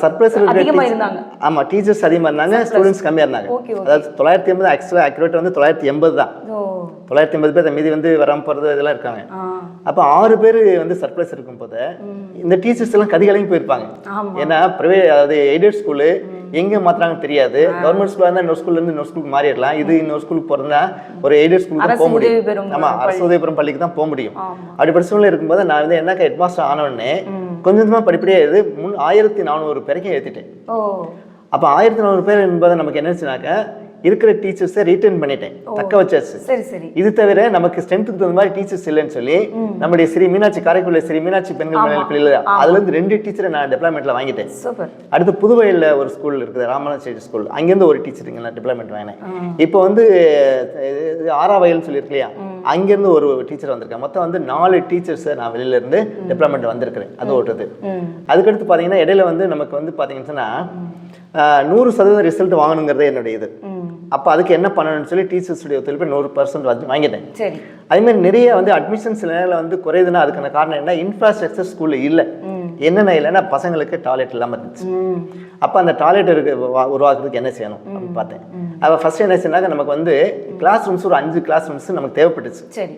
இருந்தாங்க. ஆமாம் டீச்சர்ஸ் அதிகமாக இருந்தாங்க ஸ்டூடெண்ட்ஸ் கம்மியாக இருந்தாங்க. அதாவது தொள்ளாயிரத்தி எண்பது ஆக்சுவலாக அக்யூரேட் வந்து தொள்ளாயிரத்தி எண்பது தான். தொள்ளாயிரத்தி எண்பது பேர் மீதி வந்து வராமல் போகிறது இதெல்லாம் இருக்காங்க. அப்போ ஆறு பேர் வந்து சர்ப்ளஸ் இருக்கும்போது இந்த டீச்சர்ஸ் எல்லாம் கதிகளையும் போயிருப்பாங்க. ஏன்னா ப்ரைவேட் அதாவது எய்டட் ஸ்கூலு எங்கே மாத்துறாங்கன்னு தெரியாது. கவர்மெண்ட் ஸ்கூலாக இருந்தால் இன்னொரு ஸ்கூல்லேருந்து இன்னொரு ஸ்கூலுக்கு மாறிடலாம். இது இன்னொரு ஸ்கூலுக்கு போகிறதா ஒரு எய்டட் ஸ்கூலுக்கு போக முடியும். ஆமாம் அரசு உதவி பெறும் பள்ளிக்கு தான் போக முடியும். ஆமா. அப்படி சூழ்நிலை இருக்கும்போது நான் வந்து என்ன ஹெட் மாஸ்டர் ஆனவுடனே கொஞ்சம் கொஞ்சமாக படிப்படியாக இது முன் ஆயிரத்தி நானூறு பேரைக்கும் ஏற்றிட்டேன் ஓ. அப்போ ஆயிரத்தி நானூறு பேர் என்பதை நமக்கு என்னச்சுனாக்கா இருக்கிற டீச்சர்ஸை ரீட்டைன் பண்ணிட்டேன். தக்க வச்சாச்சு சரி சரி. இது தவிர நமக்கு ஸ்ட்ரென்த்துக்கு தகுந்த மாதிரி டீச்சர்ஸ் இல்லைன்னு சொல்லி நம்முடைய ஸ்ரீ மீனாட்சி காரைக்குள்ள ஸ்ரீ மீனாட்சி பெண்கள் அதுல இருந்து ரெண்டு டீச்சரை நான் டெவலப்மெண்ட்ல வாங்கிட்டேன். அடுத்து புதுவையில் ஒரு ஸ்கூல் இருக்குது ராமநாத ஸ்டேட் ஸ்கூல் அங்கேருந்து ஒரு டீச்சர் இங்கே நான் டெவலப்மெண்ட் வாங்கினேன். இப்போ வந்து இது ஆறாம் வயல்னு சொல்லியிருக்கு இல்லையா? அங்கேருந்து ஒரு டீச்சர் வந்திருக்கேன் மொத்தம் வந்து நாலு டீச்சர்ஸை நான் வெளியில இருந்து டெவலப்மெண்ட் வந்திருக்கிறேன். அது ஓட்டுறது. அதுக்கடுத்து பார்த்தீங்கன்னா இடையில வந்து நமக்கு வந்து பார்த்தீங்கன்னு நூறு சதவீதம் ரிசல்ட் வாங்கணுங்கிறதே என்னுடைய இது அப்போ அதுக்கு என்ன பண்ணணும்னு சொல்லி டீச்சர்ஸுடைய ஒத்துழைப்பு நூறு பர்சன்ட் வந்து வாங்கிட்டேன். சரி. அதே மாதிரி நிறைய வந்து அட்மிஷன் சில நேரில் வந்து குறையுதுன்னா அதுக்கான காரணம் என்ன? இன்ஃப்ராஸ்ட்ரக்சர் ஸ்கூலில் இல்லை. என்னென்ன இல்லைன்னா பசங்களுக்கு டாய்லெட் இல்லாமல் இருந்துச்சு. அப்போ அந்த டாய்லெட் இருக்கு உருவாக்குறதுக்கு என்ன செய்யணும்? அப்படின்னு பார்த்தேன். அப்போ ஃபர்ஸ்ட் என்ன செய்யணாக்க நமக்கு வந்து கிளாஸ் ரூம்ஸ் ஒரு அஞ்சு கிளாஸ் ரூம்ஸ் நமக்கு தேவைப்பட்டுச்சு. சரி.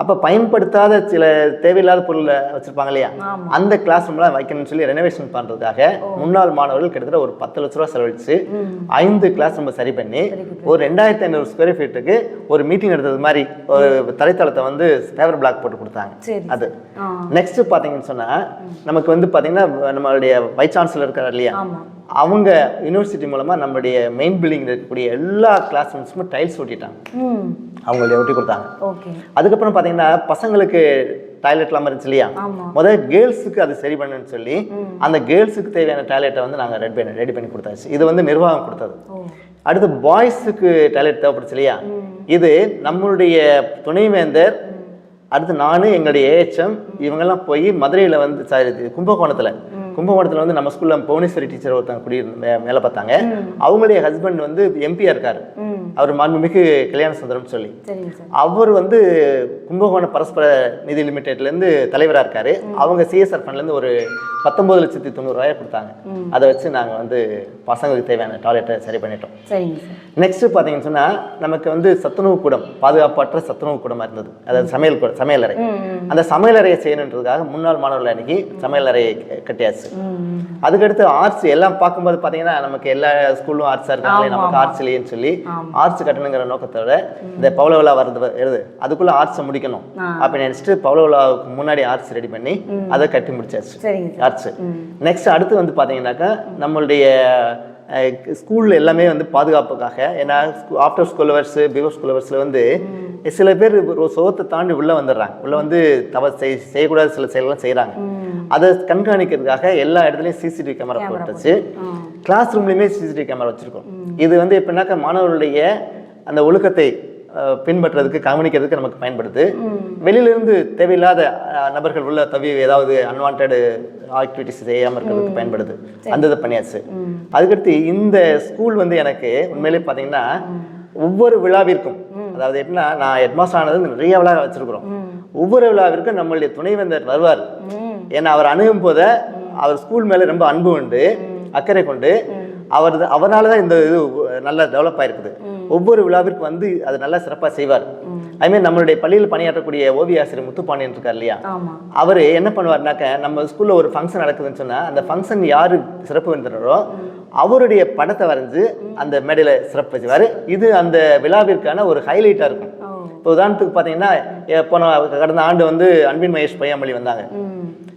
அப்போ பயன்படுத்தாத சில தேவையில்லாத பொருளை வச்சிருப்பாங்க இல்லையா. அந்த கிளாஸ் ரூம்லாம் வைக்கணும்னு சொல்லி ரெனோவேஷன் பண்ணுறதுக்காக முன்னாள் மாணவர்கள் கிட்டத்தட்ட ஒரு பத்து லட்ச ரூபா செலவழிச்சு ஐந்து கிளாஸ் ரூம் சரி பண்ணி ஒரு ரெண்டாயிரத்தி ஐநூறு ஸ்கொயர் ஃபீட்டுக்கு ஒரு மீட்டிங் எடுத்தது மாதிரி ஒரு தரைத்தளத்தை வந்து பேப்பர் பிளாக் போட்டு கொடுத்தாங்க. அது. நெக்ஸ்ட் பார்த்தீங்கன்னு சொன்னா நமக்கு வந்து பார்த்தீங்கன்னா நம்மளுடைய வைஸ் சான்சலர் இருக்கார் இல்லையா? அவங்க யூனிவர்சிட்டி மூலமா நம்மளுடைய மெயின் பில்டிங் இருக்கக்கூடிய எல்லா கிளாஸ் ரூம்ஸுமே டைல்ஸ் ஒட்டிட்டாங்க. ம். அவங்களுடைய ஒட்டி கொடுத்தாங்க. அதுக்கப்புறம் பார்த்தீங்கன்னா பசங்களுக்கு டாய்லெட் இல்லாமல் இருந்துச்சு இல்லையா? ஆமா. முதல்ல கேர்ள்ஸுக்கு அது சரி பண்ணுன்னு சொல்லி அந்த கேர்ள்ஸுக்கு தேவையான டாய்லெட்டை வந்து நாங்கள் ரெடி பண்ணி ரெடி பண்ணி கொடுத்தாச்சு. இது வந்து நிர்வாகம் கொடுத்தது. அடுத்து பாய்ஸுக்கு டாய்லெட் தேவைப்படுச்சு இல்லையா? இது நம்மளுடைய துணைவேந்தர் அடுத்து நானு எங்களுடைய ஏஹெச்எம் இவங்கெல்லாம் போய் மதுரையில் வந்து சாரி கும்பகோணத்தில் கும்பகோணத்தில் வந்து நம்ம ஸ்கூலில் புவனேஸ்வரி டீச்சர் ஒருத்தங்க குடியிருந்து மே- வேலை பார்த்தாங்க. அவங்களுடைய ஹஸ்பண்ட் வந்து எம்பியாக இருக்காரு. அவர் மாண்புமிகு கல்யாண சுந்தரம் சொல்லி. அவர் வந்து கும்பகோணம் பரஸ்பர நிதி லிமிடெட்லேருந்து தலைவராக இருக்காரு. அவங்க சிஎஸ்ஆர் ஃபண்ட்லேருந்து ஒரு பத்தொம்பது லட்சத்தி தொண்ணூறுரூவாயை கொடுத்தாங்க. அதை வச்சு நாங்கள் வந்து பசங்களுக்கு தேவையான டாய்லெட்டை சரி பண்ணிட்டோம். நெக்ஸ்ட் பார்த்தீங்கன்னு சொன்னால் நமக்கு வந்து சத்துணவு கூடம் பாதுகாப்பற்ற சத்துணவு கூடமாக இருந்தது. அதாவது சமையல் கூட சமையலறை அந்த சமையலறையை செய்யணுன்றதுக்காக முன்னாள் மாணவர்கள் அன்னைக்கு சமையலறையை கட்டியாச்சு. அதுக்கடுத்து ஆர்ட்ஸ் எல்லாம் பார்க்கும்போது பார்த்தீங்கன்னா நமக்கு எல்லா ஸ்கூலும் ஆர்ட்ஸாக இருக்காங்களே நமக்கு ஆர்ட்ஸ் இல்லையேன்னு சொல்லி ஆர்ட்ஸ் கட்டணுங்கிற நோக்கத்தோட இந்த பவள விழா வருது எழுது அதுக்குள்ள ஆர்ட்ஸை முடிக்கணும். அப்படி நினச்சிட்டு பவள விழாவுக்கு முன்னாடி ஆர்ட்ஸ் ரெடி பண்ணி அதை கட்டி முடிச்சாச்சு. ஆர்ட்ஸ் நெக்ஸ்ட் அடுத்து வந்து பார்த்தீங்கன்னாக்கா நம்மளுடைய ஸ்கூலில் எல்லாமே வந்து பாதுகாப்புக்காக. ஏன்னா after school hours before school ஹவர்ஸில் வந்து சில பேர் ஒரு சோகத்தை தாண்டி உள்ளே வந்துடுறாங்க. உள்ளே வந்து தவறு செய் செய்யக்கூடாத சில செயல்கள்லாம் செய்கிறாங்க அதை கண்காணிக்கிறதுக்காக எல்லா இடத்துலையும் சிசிடிவி கேமரா போட்டுச்சு கிளாஸ் ரூம்லையுமே சிசிடிவி கேமரா வச்சுருக்கோம். இது வந்து எப்படின்னாக்கா மாணவர்களுடைய அந்த ஒழுக்கத்தை பின்பற்றுறதுக்கு கவனிக்கிறதுக்கு நமக்கு பயன்படுது. வெளியிலிருந்து தேவையில்லாத நபர்கள் உள்ள தவி ஏதாவது அன்வான்ட் ஆக்டிவிட்டிஸ் செய்யாமல் இருக்கிறதுக்கு பயன்படுது. அந்த இதை பண்ணியாச்சு. அதுக்கடுத்து இந்த ஸ்கூல் வந்து எனக்கு உண்மையிலே பார்த்தீங்கன்னா ஒவ்வொரு விழாவிற்கும் அதாவது எப்படின்னா நான் ஹெட்மாஸ்டர் ஆனது நிறைய விழா வச்சிருக்கிறோம். ஒவ்வொரு விழாவிற்கும் நம்மளுடைய துணைவேந்தர் வருவார். ஏன்னா அவர் அணுகும் போத அவர் ஸ்கூல் மேல ரொம்ப அன்பு உண்டு அக்கறை கொண்டு அவர் அவரால தான் இந்த இது நல்லா டெவலப் ஆயிருக்குது. ஒவ்வொரு விழாவிற்கு வந்து அது நல்லா சிறப்பாக செய்வார். அதுமாதிரி நம்மளுடைய பள்ளியில் பணியாற்றக்கூடிய ஓவிய ஆசிரியர் முத்துப்பாண்டியன் இருக்கார் இல்லையா? அவர் என்ன பண்ணுவார்னாக்க நம்ம ஸ்கூல்ல ஒரு ஃபங்க்ஷன் நடக்குதுன்னு சொன்னா அந்த ஃபங்க்ஷன் யாரு சிறப்பு விருந்தினரோ அவருடைய படத்தை வரைஞ்சு அந்த மேடையில சிறப்பு வச்சுவாரு இது அந்த விழாவிற்கான ஒரு ஹைலைட்டா இருக்கும். இப்போ உதாரணத்துக்கு பார்த்தீங்கன்னா போன கடந்த ஆண்டு வந்து அன்பின் மகேஷ் பையாமொழி வந்தாங்க.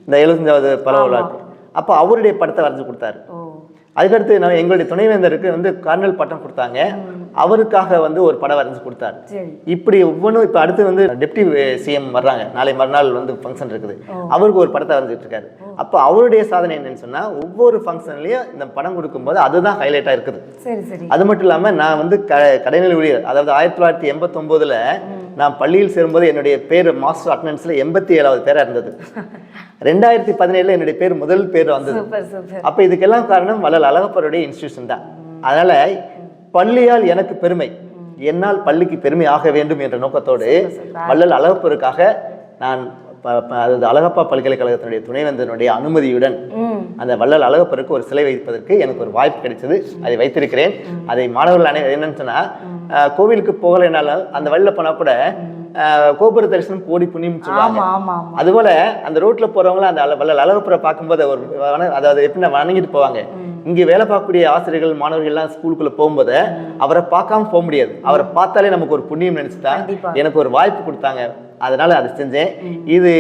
இந்த எழுபத்தஞ்சாவது பல விழாக்கு. அப்போ அவருடைய படத்தை வரைஞ்சு கொடுத்தாரு. அதுக்கடுத்து நான் எங்களுடைய துணைவேந்தருக்கு வந்து கர்னல் பட்டம் கொடுத்தாங்க. அவருக்காக வந்து ஒரு படம் வரைஞ்சு கொடுத்தாரு. இப்படி ஒவ்வொன்றும் இப்போ அடுத்து வந்து டெப்டி சிஎம் வர்றாங்க. நாளை மறுநாள் வந்து ஃபங்க்ஷன் இருக்குது. அவருக்கு ஒரு படத்தை வரைஞ்சிட்டு இருக்காரு அப்போ அவருடைய சாதனை என்னன்னு சொன்னா ஒவ்வொரு ஃபங்க்ஷன்லயும் இந்த படம் கொடுக்கும்போது அதுதான் ஹைலைட்டாக இருக்குது. அது மட்டும் இல்லாமல் நான் வந்து க கடைநிலை ஊழியர் அதாவது ஆயிரத்தி தொள்ளாயிரத்தி எண்பத்தொம்போதில் நான் பள்ளியில் சேரும்போது என்னுடைய பேர் மாஸ்டர் அட்டண்டன்ஸில் எண்பத்தி ஏழாவது பேராக இருந்தது. ரெண்டாயிரத்தி பதினேழில் என்னுடைய பேர் முதல் பேர் வந்தது. அப்போ இதுக்கெல்லாம் காரணம் வள்ளல் அழகப்பருடைய இன்ஸ்டியூஷன் தான். அதனால பள்ளியால் எனக்கு பெருமை. என்னால் பள்ளிக்கு பெருமை ஆக வேண்டும் என்ற நோக்கத்தோடு வள்ளல் அழகப்பருக்காக நான் அதாவது அழகப்பா பல்கலைக்கழகத்தினுடைய துணைவேந்தனுடைய அனுமதியுடன் அந்த வள்ளல் அழகப்பருக்கு ஒரு சிலை வைப்பதற்கு எனக்கு ஒரு வாய்ப்பு கிடைச்சது. அதை வைத்திருக்கிறேன். அதை மாணவர்கள் அனை என்னன்னு சொன்னா அஹ், கோவிலுக்கு போகலைனாலும் அந்த வழியில போனா கூட கோபுர தரிசனம் கோடி புண்ணியம் சொல்லுவாங்க. அதுபோல அந்த ரோட்ல போறவங்கள அந்த வள்ளல் அழகப்புற பார்க்கும்போது ஒரு அதாவது எப்படின்னா வணங்கிட்டு போவாங்க. இங்க வேலை பார்க்கக்கூடிய ஆசிரியர்கள் மாணவர்கள் எல்லாம் ஸ்கூலுக்குள்ள போகும்போது அவரை பார்க்காம போக முடியாது. அவரை பார்த்தாலே நமக்கு ஒரு புண்ணியம் நினைச்சுதான். எனக்கு ஒரு வாய்ப்பு கொடுத்தாங்க. அதனால அதை செஞ்சேன். இது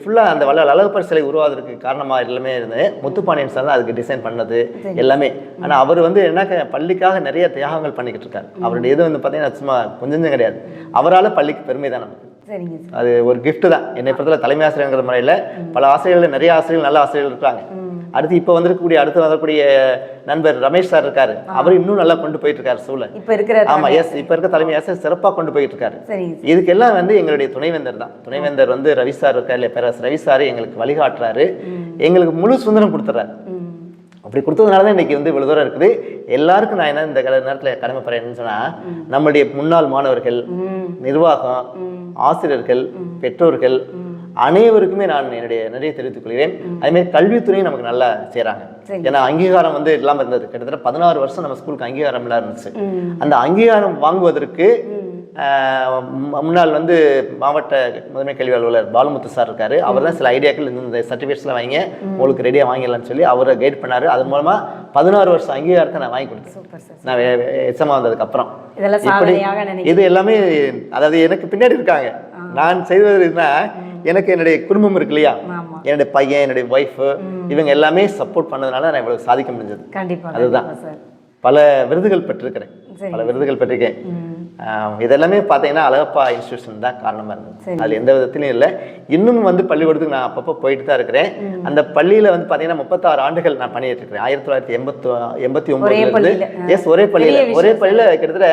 ஃபுல்லா அந்த வள்ளல் அழகப்பர் சிலை உருவாவதற்கு காரணமா எல்லாமே இருந்து முத்துப்பாண்டியன் சார் தான் அதுக்கு டிசைன் பண்ணது எல்லாமே. ஆனா அவர் வந்து என்ன பள்ளிக்காக நிறைய தியாகங்கள் பண்ணிக்கிட்டு இருக்காரு. அவருடைய இது வந்து பாத்தீங்கன்னா சும்மா கொஞ்சம் கிடையாது. அவரால பள்ளிக்கு பெருமை தான் நமக்கு? சரிங்க சார். அது ஒரு gift தான். என்னை பொறுத்தவரை தலைமை ஆசிரியர்ங்கிற முறையில் பல ஆசிரியர்கள் நிறைய ஆசிரியர்கள் நல்ல ஆசிரியர்கள் இருக்காங்க. அடுத்து இப்போ வந்திருக்கக்கூடிய அடுத்து வரக்கூடிய நண்பர் ரமேஷ் சார் இருக்காரு. அவர் இன்னும் நல்லா கொண்டு போயிட்டு இருக்காரு சூழல் இப்ப இருக்கிற ஆமா எஸ் இப்போ இருக்க தலைமை ஆசிரியர் சிறப்பாக கொண்டு போயிட்டு இருக்காரு இதுக்கெல்லாம் வந்து எங்களுடைய துணைவேந்தர் தான். துணைவேந்தர் வந்து ரவி சார் இருக்கார் இல்லை பேரரசு ரவி சார் எங்களுக்கு வழிகாட்டுறாரு. எங்களுக்கு முழு சுதந்திரம் கொடுத்துறாரு. அப்படி கொடுத்ததுனால தான் இன்னைக்கு வந்து இவ்வளவு தூரம் இருக்குது. எல்லாருக்கும் நான் என்ன இந்த நேரத்துல கடமைப்படுறேன் என்னன்னு சொன்னா நம்மளுடைய முன்னாள் மாணவர்கள் நிர்வாகம் ஆசிரியர்கள் பெற்றோர்கள் அனைவருக்குமே நான் என்னுடைய நிறைய தெரிவித்துக் கொள்கிறேன். அதேமாதிரி கல்வித்துறையும் நமக்கு நல்லா செய்றாங்க சரி. ஏன்னா அங்கீகாரம் வந்து இல்லாம இருந்தது. கிட்டத்தட்ட பதினாறு வருஷம் நம்ம ஸ்கூலுக்கு அங்கீகாரம் இல்லாம இருந்துச்சு. அந்த அங்கீகாரம் வாங்குவதற்கு முன்னாள் வந்து மாவட்ட முதன்மை கல்வி அலுவலர் பாலுமுத்து சார் இருக்காரு. அவர் தான் சில ஐடியாக்கள் இந்த சர்டிஃபிகேட்ஸ்லாம் வாங்க உங்களுக்கு ரெடியாக வாங்கிடலாம்னு சொல்லி அவரை கைட் பண்ணாரு. அது மூலமா பதினாறு வருஷம் அங்கீகாரத்தை நான் வாங்கி கொடுத்தேன். நான் எச்சமா வந்ததுக்கு அப்புறம் இதெல்லாம் இப்படி சாதனையாக நினைக்கிறேன். இது எல்லாமே அதாவது எனக்கு பின்னாடி இருக்காங்க. நான் செய்வதுனா எனக்கு என்னுடைய குடும்பம் இருக்கு இல்லையா? என்னுடைய பையன் என்னுடைய ஒய்ஃப் இவங்க எல்லாமே சப்போர்ட் பண்ணதுனால நான் இவ்வளவு சாதிக்க முடிஞ்சது. அதுதான். பல விருதுகள் பெற்றிருக்கிறேன். பல விருதுகள் பெற்றிருக்கேன். இதெல்லாமே பார்த்தீங்கன்னா அழகப்பா இன்ஸ்டியூஷன் தான் காரணமா இருந்தது. அதுல எந்த விதத்திலையும் இல்லை. இன்னும் வந்து பள்ளிக்கூடத்துக்கு நான் அப்பப்போ போயிட்டு தான் இருக்கிறேன். அந்த பள்ளியில வந்து பார்த்தீங்கன்னா முப்பத்தாறு ஆண்டுகள் நான் பண்ணிட்டு இருக்கிறேன். ஆயிரத்தி தொள்ளாயிரத்தி எண்பத்தி எண்பத்தி ஆ. எஸ் ஒரே பள்ளியில. ஒரே பள்ளியில கிட்டத்தட்ட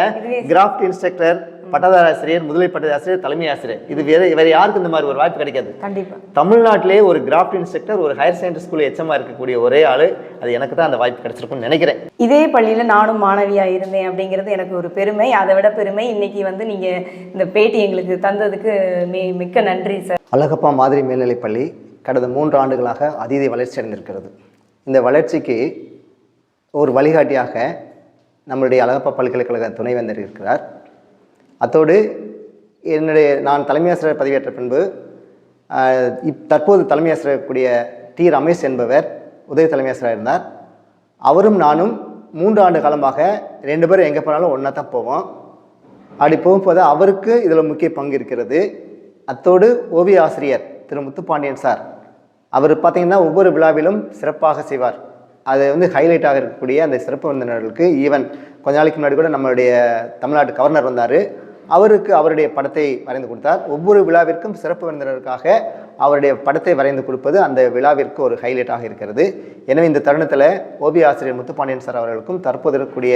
கிராஃப்ட் இன்ஸ்ட்ரக்டர் பட்டதாரி ஆசிரியர் முதுகலை பட்டதாரி ஆசிரியர் தலைமை ஆசிரியர். இது வேற வேற யாருக்கும் இந்த மாதிரி ஒரு வாய்ப்பு கிடைக்காது. கண்டிப்பா. தமிழ்நாட்டிலே ஒரு கிராஃப்ட் இன்ஸ்ட்ரக்டர் ஒரு ஹையர் செகண்டரி ஸ்கூல் எச்சமா இருக்கக்கூடிய ஒரே ஆளு. அது எனக்கு தான் அந்த வாய்ப்பு கிடைச்சிருக்கும்னு நினைக்கிறேன். இதே பள்ளியில் நானும் மாணவியா இருந்தேன் அப்படிங்கிறது எனக்கு ஒரு பெருமை. அதை விட பெருமை இன்னைக்கு வந்து நீங்க இந்த பேட்டி எங்களுக்கு தந்ததுக்கு மிக்க நன்றி சார். அழகப்பா மாதிரி மேல்நிலைப்பள்ளி கடந்த மூன்று ஆண்டுகளாக அதீத வளர்ச்சி அடைந்திருக்கிறது. இந்த வளர்ச்சிக்கு ஒரு வழிகாட்டியாக நம்மளுடைய அழகப்பா பல்கலைக்கழக துணைவேந்தர் இருக்கிறார். அத்தோடு என்னுடைய நான் தலைமையாசிரியர் பதவியேற்ற பின்பு இப் தற்போது தலைமை கூடிய டி. ரமேஷ் என்பவர் உதவி தலைமையாசிரியர் இருந்தார். அவரும் நானும் மூன்று ஆண்டு காலமாக ரெண்டு பேரும் எங்கே போனாலும் ஒன்றா தான் போவோம். அப்படி போகும்போது அவருக்கு இதில் முக்கிய பங்கு இருக்கிறது. அத்தோடு ஓவிய ஆசிரியர் திரு. முத்துப்பாண்டியன் சார் அவர் பார்த்திங்கன்னா ஒவ்வொரு விழாவிலும் சிறப்பாக செய்வார். அது வந்து ஹைலைட்டாக இருக்கக்கூடிய அந்த சிறப்பு விருந்தினர்களுக்கு ஈவன் கொஞ்ச நாளைக்கு முன்னாடி கூட நம்மளுடைய தமிழ்நாட்டு கவர்னர் வந்தார். அவருக்கு அவருடைய படத்தை வரைந்து கொடுத்தார். ஒவ்வொரு விழாவிற்கும் சிறப்பு விருந்தினருக்காக அவருடைய படத்தை வரைந்து கொடுப்பது அந்த விழாவிற்கு ஒரு ஹைலைட்டாக இருக்கிறது. எனவே இந்த தருணத்தில் ஓவிய ஆசிரியர் முத்துப்பாண்டியன் சார் அவர்களுக்கும் தற்போது இருக்கக்கூடிய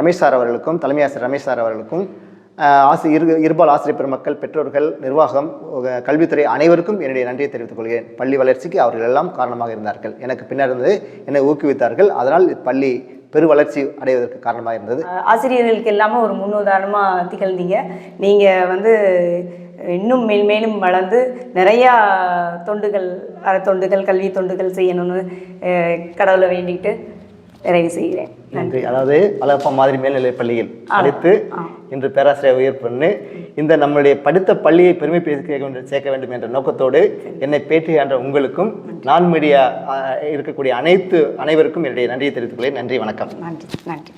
ரமேஷ் சார் அவர்களுக்கும் தலைமை ஆசிரியர் ரமேஷ் சார் அவர்களுக்கும் ஆசி இரு இருபால் ஆசிரியர் பெருமக்கள் பெற்றோர்கள் நிர்வாகம் கல்வித்துறை அனைவருக்கும் என்னுடைய நன்றியை தெரிவித்துக் கொள்கிறேன். பள்ளி வளர்ச்சிக்கு அவர்கள் எல்லாம் காரணமாக இருந்தார்கள். எனக்கு பின்னர் இருந்து என்னை ஊக்குவித்தார்கள். அதனால் பள்ளி பெரு வளர்ச்சி அடைவதற்கு காரணமாக இருந்தது. ஆசிரியர்களுக்கு எல்லாமே ஒரு முன்னுதாரணமாக திகழ்ந்தீங்க. நீங்கள் வந்து இன்னும் மேல் மேலும் வளர்ந்து நிறையா தொண்டுகள் அற தொண்டுகள் கல்வி தொண்டுகள் செய்யணும்னு கடவுளை வேண்டிக்கிட்டு நிறைவு செய்கிறேன். நன்றி அதாவது அழகப்பா மாதிரி மேல்நிலைப் பள்ளியில் படித்து இன்று பேராசிரியர் உயர் பண்ணு இந்த நம்மளுடைய படித்த பள்ளியை பெருமை பேச வேண்டும் சேர்க்க வேண்டும் என்ற நோக்கத்தோடு என்னை பேட்டி என்ற உங்களுக்கும் நான் மீடியா இருக்கக்கூடிய அனைத்து அனைவருக்கும் என்னுடைய நன்றியை தெரிவித்துக் கொள்கிறேன். நன்றி வணக்கம். நன்றி நன்றி.